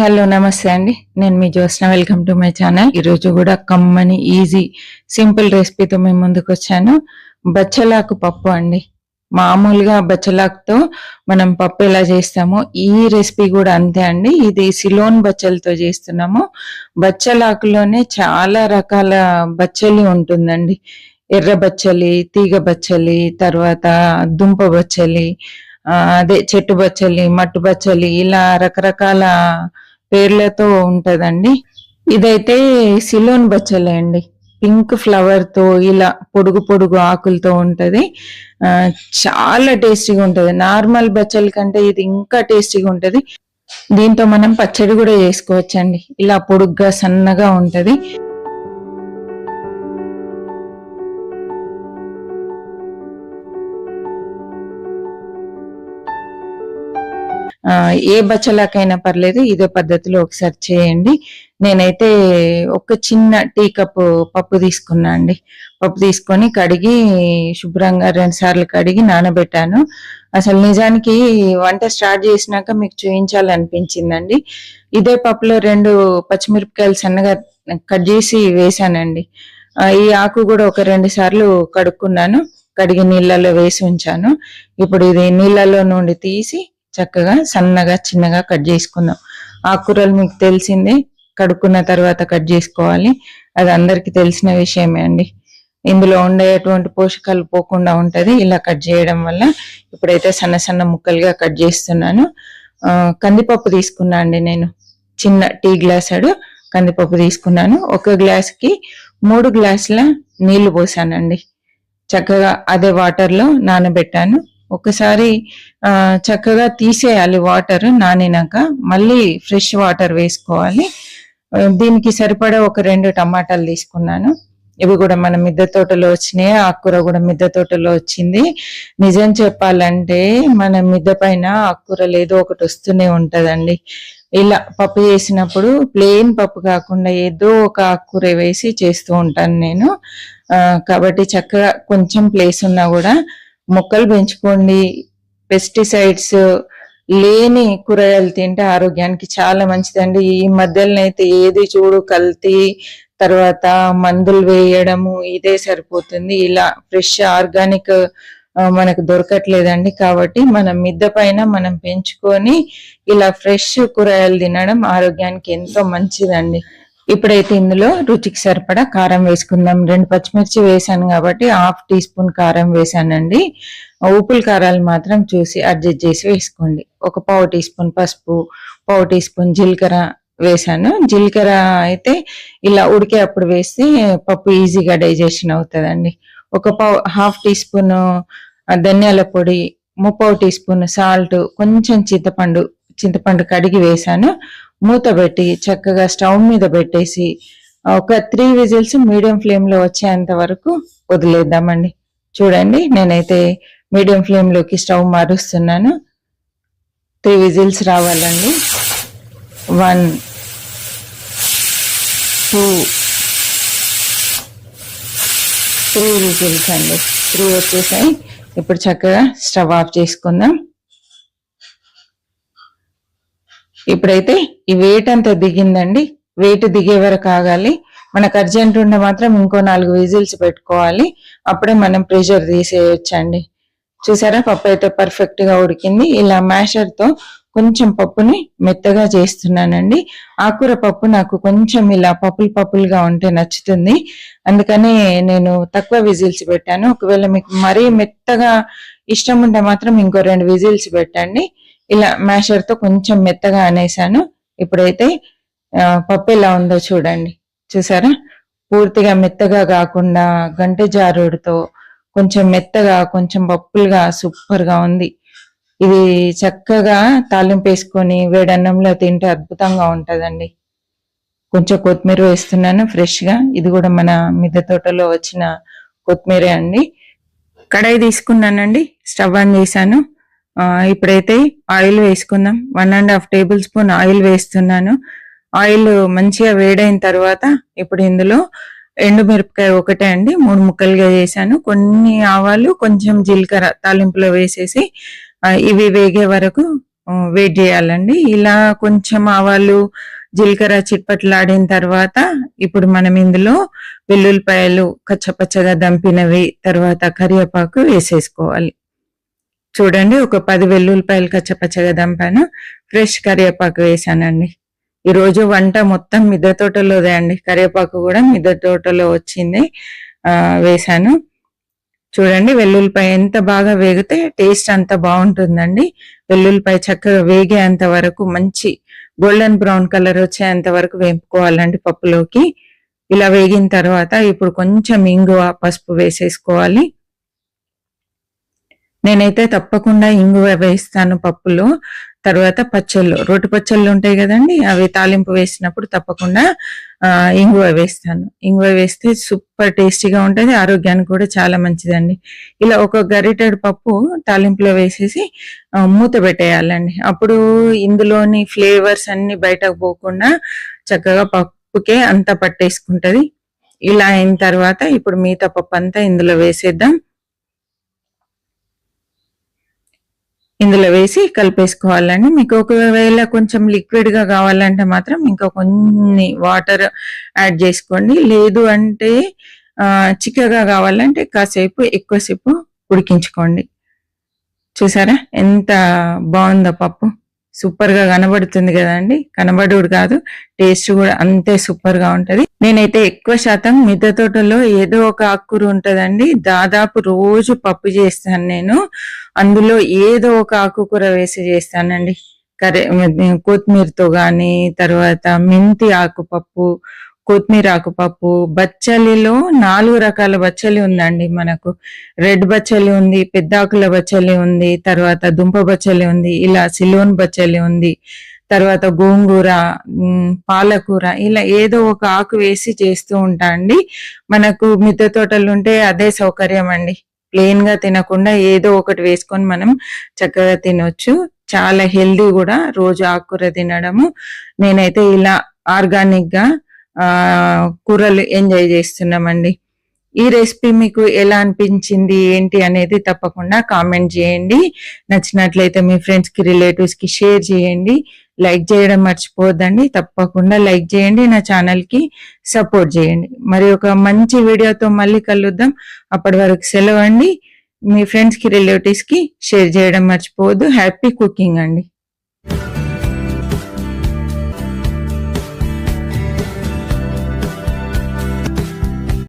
Hello నమస్తే అండి. నేను మీ Jyotsna. Welcome to my channel ఈరోజు కూడా కమ్మని ఈజీ సింపుల్ రెసిపీతో మేము ముందుకు వచ్చాను. బచ్చలాకు పప్పు అండి. మామూలుగా బచ్చలాకుతో మనం పప్పు ఎలా చేస్తామో ఈ రెసిపీ కూడా అంతే అండి. ఇది సిలోన్ బచ్చలతో చేస్తున్నాము. బచ్చలాకులోనే చాలా రకాల బచ్చలి ఉంటుందండి. ఎర్ర బచ్చలి తీగ బచ్చలి తర్వాత దుంప బచ్చలి అదే చెట్టు బచ్చలి మట్టు బచ్చలి ఇలా రకరకాల పేర్లతో ఉంటదండి. ఇదైతే సిలోన్ బచ్చలే అండి. పింక్ ఫ్లవర్తో ఇలా పొడుగు పొడుగు ఆకులతో ఉంటది. ఆ, చాలా టేస్టీగా ఉంటది. నార్మల్ బచ్చల కంటే ఇది ఇంకా టేస్టీగా ఉంటది. దీంతో మనం పచ్చడి కూడా చేసుకోవచ్చండి. ఇలా పొడుగ్గా సన్నగా ఉంటది. ఏ బచ్చలాకైనా పర్లేదు ఇదే పద్ధతిలో ఒకసారి చేయండి. నేనైతే ఒక చిన్న టీ కప్పు పప్పు తీసుకున్నా అండి. పప్పు తీసుకొని కడిగి శుభ్రంగా రెండు సార్లు కడిగి నానబెట్టాను. అసలు నిజానికి వంట స్టార్ట్ చేసినాక మీకు చూపించాలనిపించిందండి ఇదే పప్పులో రెండు పచ్చిమిరపకాయలు సన్నగా కట్ చేసి వేసానండి ఈ ఆకు కూడా ఒక రెండు సార్లు కడుక్కున్నాను. కడిగి నీళ్ళలో వేసి ఉంచాను. ఇప్పుడు ఇది నీళ్ళలో నుండి తీసి చక్కగా సన్నగా చిన్నగా కట్ చేసుకుందాం. ఆకుకూరలు మీకు తెలిసిందే కడుక్కున్న తర్వాత కట్ చేసుకోవాలి. అది అందరికి తెలిసిన విషయమే అండి. ఇందులో ఉండేటువంటి పోషకాలు పోకుండా ఉంటది ఇలా కట్ చేయడం వల్ల ఇప్పుడైతే సన్న సన్న ముక్కలుగా కట్ చేస్తున్నాను. కందిపప్పు తీసుకున్నా అండి నేను. చిన్న టీ గ్లాసాడు కందిపప్పు తీసుకున్నాను. ఒక గ్లాస్కి మూడు గ్లాసుల నీళ్ళు పోసానండి. చక్కగా అదే వాటర్లో నానబెట్టాను. ఒకసారి చక్కగా తీసేయాలి వాటర్ నానినాక మళ్ళీ ఫ్రెష్ వాటర్ వేసుకోవాలి. దీనికి సరిపడా ఒక రెండు టమాటాలు తీసుకున్నాను. ఇవి కూడా మన మిద్దె తోటలో వచ్చినాయి ఆకుకూర కూడా మిద్దె తోటలో వచ్చింది. నిజం చెప్పాలంటే మన మిద్దె పైన ఆకుకూరలు ఏదో ఒకటి వస్తూనే ఉంటదండి. ఇలా పప్పు చేసినప్పుడు ప్లెయిన్ పప్పు కాకుండా ఏదో ఒక ఆకుకూర వేసి చేస్తూ ఉంటాను నేను. కాబట్టి చక్కగా కొంచెం ప్లేస్ ఉన్నా కూడా మొక్కలు పెంచుకోండి. పెస్టిసైడ్స్ లేని కూరగాయలు తింటే ఆరోగ్యానికి చాలా మంచిదండి. ఈ మధ్యలోనైతే ఏది చూడు కల్తీ తర్వాత మందులు వేయడము ఇదే సరిపోతుంది. ఇలా ఫ్రెష్ ఆర్గానిక్ మనకు దొరకట్లేదండి. కాబట్టి మనం మిద్దె పైన మనం పెంచుకొని ఇలా ఫ్రెష్ కూరగాయలు తినడం ఆరోగ్యానికి ఎంతో మంచిదండి. ఇప్పుడైతే ఇందులో రుచికి సరిపడా కారం వేసుకుందాం. రెండు పచ్చిమిర్చి వేసాను కాబట్టి హాఫ్ టీ స్పూన్ కారం వేసానండి. ఉప్పుల కారాలు మాత్రం చూసి అడ్జస్ట్ చేసి వేసుకోండి. ఒక పావు టీ స్పూన్ పసుపు పావు టీ స్పూన్ జీలకర్ర వేసాను. జీలకర్ర అయితే ఇలా ఉడికే అప్పుడు వేస్తే పప్పు ఈజీగా డైజెషన్ అవుతుందండి. ఒక పావు హాఫ్ టీ స్పూన్ ధనియాల పొడి ముప్పావు టీ స్పూన్ సాల్ట్ కొంచెం చింతపండు చింతపండు కడిగి వేసాను. మూత పెట్టి చక్కగా స్టవ్ మీద పెట్టేసి ఒక త్రీ విజిల్స్ మీడియం ఫ్లేమ్లో వచ్చేంత వరకు వదిలేద్దామండి. చూడండి నేనైతే మీడియం ఫ్లేమ్లోకి స్టవ్ మారుస్తున్నాను. త్రీ విజిల్స్ రావాలండి. వన్ టూ త్రీ విజిల్స్ అండి. త్రీ వచ్చేసాయి. ఇప్పుడు చక్కగా స్టవ్ ఆఫ్ చేసుకుందాం. ఇప్పుడైతే ఈ వెయిట్ అంతా దిగిందండి. వెయిట్ దిగే వరకు ఆగాలి. మనకు అర్జెంట్ ఉంటే మాత్రం ఇంకో నాలుగు విజిల్స్ పెట్టుకోవాలి. అప్పుడే మనం ప్రెషర్ తీసేయొచ్చండి. చూసారా? పప్పు అయితే పర్ఫెక్ట్గా ఉడికింది. ఇలా మ్యాషర్తో కొంచెం పప్పుని మెత్తగా చేస్తున్నానండి. ఆకుర పప్పు నాకు కొంచెం ఇలా పప్పులు పప్పులుగా ఉంటే నచ్చుతుంది. అందుకని నేను తక్కువ విజిల్స్ పెట్టాను. ఒకవేళ మీకు మరీ మెత్తగా ఇష్టం ఉంటే మాత్రం ఇంకో రెండు విజిల్స్ పెట్టండి. ఇలా మ్యాషర్తో కొంచెం మెత్తగా అనేసాను. ఇప్పుడైతే పప్పు ఎలా ఉందో చూడండి. చూసారా? పూర్తిగా మెత్తగా కాకుండా గంట జారుడుతో కొంచెం మెత్తగా కొంచెం పప్పులుగా సూపర్గా ఉంది. ఇది చక్కగా తాలింపు వేసుకొని వేడన్నంలో తింటే అద్భుతంగా ఉంటదండి. కొంచెం కొత్తిమీర వేస్తున్నాను ఫ్రెష్గా ఇది కూడా మన మిద్దె తోటలో వచ్చిన కొత్తిమీరే అండి. కడాయి తీసుకున్నానండి. స్టవ్ ఆన్ చేశాను. ఇప్పుడైతే ఆయిల్ వేసుకుందాం. One and half tablespoon oil వేస్తున్నాను. ఆయిల్ మంచిగా వేడైన తర్వాత ఇప్పుడు ఇందులో ఎండు మిరపకాయ ఒకటే అండి. మూడు ముక్కలుగా చేశాను. కొన్ని ఆవాలు కొంచెం జీలకర్ర తాలింపులో వేసేసి ఇవి వేగే వరకు వెయిట్ చేయాలండి. ఇలా కొంచెం ఆవాలు జీలకర్ర చిట్పట్లాడిన తర్వాత ఇప్పుడు మనం ఇందులో వెల్లుల్లిపాయలు కచ్చపచ్చగా దంపినవి తర్వాత కరివేపాకు వేసేసుకోవాలి. చూడండి ఒక పది వెల్లుల్లిపాయలు కచ్చపచ్చగా దంపాను. ఫ్రెష్ కరివేపాకు వేసానండి. ఈరోజు వంట మొత్తం మిద్దె తోటలోదే అండి. కరివేపాకు కూడా మిద్దె తోటలో వచ్చింది. వేశాను వేసాను. చూడండి వెల్లుల్లిపాయ ఎంత బాగా వేగితే టేస్ట్ అంత బాగుంటుందండి. వెల్లుల్లిపాయ చక్కగా వేగేంత వరకు మంచి గోల్డెన్ బ్రౌన్ కలర్ వచ్చేంత వరకు వేపుకోవాలండి పప్పులోకి. ఇలా వేగిన తర్వాత ఇప్పుడు కొంచెం ఇంగువ పసుపు వేసేసుకోవాలి. నేనైతే తప్పకుండా ఇంగువ వేస్తాను పప్పులో తర్వాత పచ్చళ్ళు రోటి పచ్చళ్ళు ఉంటాయి కదండి అవి తాలింపు వేసినప్పుడు తప్పకుండా ఇంగువ వేస్తాను. ఇంగువ వేస్తే సూపర్ టేస్టీగా ఉంటుంది ఆరోగ్యానికి కూడా చాలా మంచిదండి. ఇలా ఒక గరిటెడు పప్పు తాలింపులో వేసేసి మూత పెట్టేయాలండి. అప్పుడు ఇందులోని ఫ్లేవర్స్ అన్ని బయటకు పోకుండా చక్కగా పప్పుకే అంతా పట్టేసుకుంటుంది. ఇలా అయిన తర్వాత ఇప్పుడు మిగతా పప్పు అంతా ఇందులో వేసేద్దాం. ఇందులో వేసి కలిపేసుకోవాలండి. మీకు ఒకవేళ కొంచెం లిక్విడ్గా కావాలంటే మాత్రం ఇంకా కొన్ని వాటర్ యాడ్ చేసుకోండి. లేదు అంటే చిక్కగా కావాలంటే కాసేపు ఎక్కువసేపు ఉడికించుకోండి. చూసారా? ఎంత బాగుందో పప్పు. సూపర్గా కనబడుతుంది కదండి. కనబడుడు కాదు. టేస్ట్ కూడా అంతే సూపర్గా ఉంటది. నేనైతే ఎక్కువ శాతం మిద్దె తోటలో ఏదో ఒక ఆకుకూర ఉంటదండి. దాదాపు రోజు పప్పు చేస్తాను నేను. అందులో ఏదో ఒక ఆకుకూర వేసి చేస్తానండి. కరే కొత్తిమీరతో గాని తర్వాత మెంతి ఆకుపప్పు కొత్తిమీర ఆకుపప్పు బచ్చలిలో నాలుగు రకాల బచ్చలి ఉందండి మనకు. రెడ్ బచ్చలి ఉంది పెద్ద ఆకుల బచ్చలి ఉంది తర్వాత దుంప బచ్చలి ఉంది ఇలా సిలోన్ బచ్చలి ఉంది తర్వాత గోంగూర పాలకూర ఇలా ఏదో ఒక ఆకు వేసి చేస్తూ ఉంటా అండి. మనకు మిద్దె తోటలు ఉంటే అదే సౌకర్యం అండి. ప్లెయిన్గా తినకుండా ఏదో ఒకటి వేసుకొని మనం చక్కగా తినొచ్చు. చాలా హెల్దీ కూడా రోజు ఆకుకూర తినడము. నేనైతే ఇలా ఆర్గానిక్గా కూరలు ఎంజాయ్ చేస్తున్నామండి. ఈ రెసిపీ మీకు ఎలా అనిపించింది ఏంటి అనేది తప్పకుండా కామెంట్ చేయండి. నచ్చినట్లయితే మీ ఫ్రెండ్స్కి రిలేటివ్స్కి షేర్ చేయండి. లైక్ చేయడం మర్చిపోవద్దండి. తప్పకుండా లైక్ చేయండి. నా ఛానల్కి సపోర్ట్ చేయండి. మరి ఒక మంచి వీడియోతో మళ్ళీ కలుద్దాం. అప్పటి వరకు సెలవు అండి. మీ ఫ్రెండ్స్కి రిలేటివ్స్కి షేర్ చేయడం మర్చిపోవద్దు. హ్యాపీ కుకింగ్ అండి.